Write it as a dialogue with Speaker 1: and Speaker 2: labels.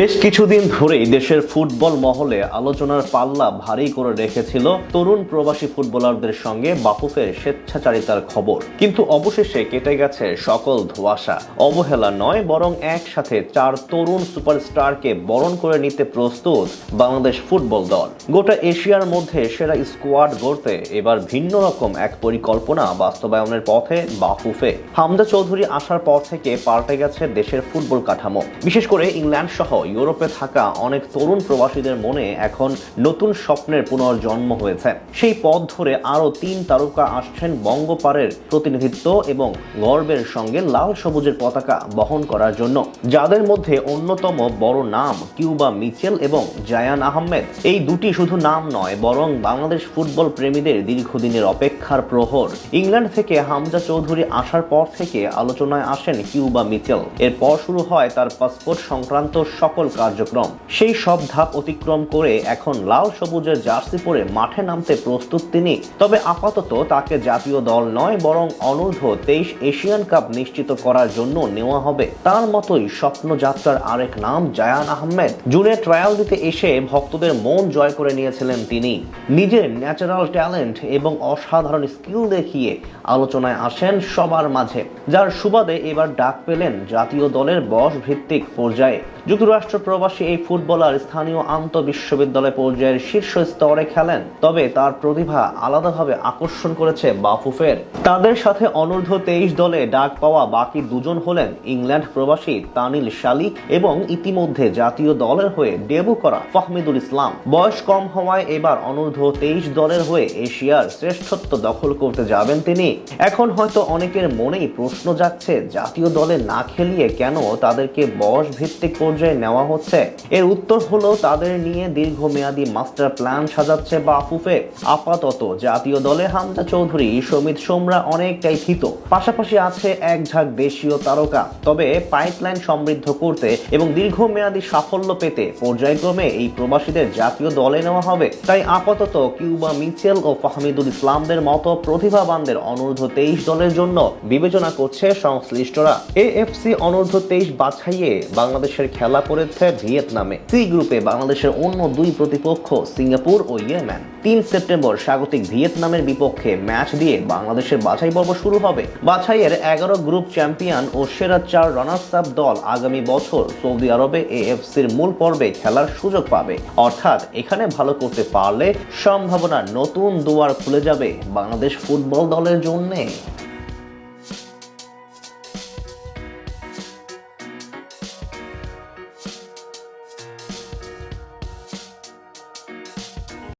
Speaker 1: বেশ কিছুদিন ধরেই দেশের ফুটবল মহলে আলোচনার পাল্লা ভারী করে রেখেছিল তরুণ প্রবাসী ফুটবলারদের সঙ্গে বাফুফের স্বেচ্ছাচারিতার খবর। কিন্তু অবশেষে কেটে গেছে সকল ধোঁয়াশা। অবহেলা নয়, বরং একসাথে চার তরুণ সুপারস্টারকে বরণ করে নিতে প্রস্তুত বাংলাদেশ ফুটবল দল। গোটা এশিয়ার মধ্যে সেরা স্কোয়াড গড়তে এবার ভিন্ন রকম এক পরিকল্পনা বাস্তবায়নের পথে বাফুফে। হামজা চৌধুরী আসার পর থেকে পাল্টে গেছে দেশের ফুটবল কাঠামো। বিশেষ করে ইংল্যান্ড সহ ইউরোপে থাকা অনেক তরুণ প্রবাসীদের মনে এখন নতুন স্বপ্নের পুনর্জন্ম হয়েছে। সেই পথ ধরে আরও তিন তারকা আসছেন বঙ্গপারের প্রতিনিধিত্ব এবং গর্বের সঙ্গে লাল সবুজের পতাকা বহন করার জন্য। যাদের মধ্যে অন্যতম বড় নাম কিউবা মিচেল এবং জায়ান আহমেদ। এই দুটি শুধু নাম নয়, বরং বাংলাদেশ ফুটবল প্রেমীদের দীর্ঘদিনের অপেক্ষার প্রহর। ইংল্যান্ড থেকে হামজা চৌধুরী আসার পর থেকে আলোচনায় আসেন কিউবা মিচেল। এরপর শুরু হয় তার পাসপোর্ট সংক্রান্ত সকল কার্যক্রম। সেই সব ধাপ অতিক্রম করে এখন লাল সবুজের জার্সি পরে মাঠে নামতে প্রস্তুত তিনি। তবে আপাতত তাকে জাতীয় দল নয়, বরং অনূর্ধ্ব তেইশ এশিয়ান কাপ নিশ্চিত করার জন্য নেওয়া হবে। তার মতোই স্বপ্নযাত্রার আরেক নাম জায়ান আহমেদ। জুনে ট্রায়াল দিতে এসে ভক্তদের মন জয় করে নিয়েছিলেন তিনি। নিজের ন্যাচারাল ট্যালেন্ট এবং অসাধারণ স্কিল দেখিয়ে আলোচনায় আসেন সবার মাঝে, যার সুবাদে এবার ডাক পেলেন জাতীয় দলের বয়স ভিত্তিক পর্যায়ে। যুক্তরাষ্ট্র প্রবাসী এই ফুটবলার স্থানীয় আন্ত বিশ্ববিদ্যালয় পর্যায়ের শীর্ষ স্তরে খেলেন। তবে তার প্রতিভা আলাদাভাবে আকর্ষণ করেছে বাফুফের। তাদের সাথে অনূর্ধ্ব তেইশ দলে ডাক পাওয়া বাকি দুজন হলেন ইংল্যান্ড প্রবাসী তানিল শালিক এবং ইতিমধ্যে জাতীয় দলের হয়ে ডেবু করা ফাহমিদুল ইসলাম। বয়স কম হওয়ায় এবার অনূর্ধ্ব তেইশ দলের হয়ে এশিয়ার শ্রেষ্ঠত্ব দখল করতে যাবেন তিনি। এখন হয়তো অনেকের মনেই প্রশ্ন যাচ্ছে জাতীয় দলে না খেলিয়ে কেন তাদেরকে বয়স ভিত্তিক পর্যায়ে নেওয়া হচ্ছে। এর উত্তর হলো, তাদের নিয়ে দীর্ঘমেয়াদী মাস্টার প্ল্যান সাজাচ্ছে বাফুফে। আপাতত জাতীয় দলে হামজা চৌধুরী, সমিত সোমরা অনেকটাই থিত পাশাপাশি আছে এক ঝাঁক দেশীয় তারকা। তবে পাইপলাইন সমৃদ্ধ করতে এবং দীর্ঘমেয়াদী সাফল্য পেতে পর্যায়ক্রমে এই প্রবাসীদের জাতীয় দলে নেওয়া হবে। তাই আপাতত কিউবা মিচেল ও ফাহমিদুল ইসলামদের মতো প্রতিভাবানদের অনূর্ধ্ব তেইশ দলের জন্য বিবেচনা করছে সংশ্লিষ্টরা। এএফসি অনূর্ধ্ব তেইশ বাছাইয়ে বাংলাদেশের খেলা পড়েছে ভিয়েতনামে। সি গ্রুপে বাংলাদেশের অন্য দুই প্রতিপক্ষ সিঙ্গাপুর ও ইয়েম্যান তিন সেপ্টেম্বর স্বাগতিক ভিয়েতনামের বিপক্ষে ম্যাচ দিয়ে বাংলাদেশের বাছাই পর্ব শুরু হবে। বাছাইয়ের এগারো গ্রুপ চ্যাম্পিয়ন ও সেরা চার রানার্স আপ দল আগামী বছর সৌদি আরবে এএফসির মূল পর্বে খেলার সুযোগ পাবে। অর্থাৎ এখানে ভালো করতে পারলে সম্ভাবনা নতুন দুয়ার খুলে যাবে বাংলাদেশ ফুটবল দলের জন্যে।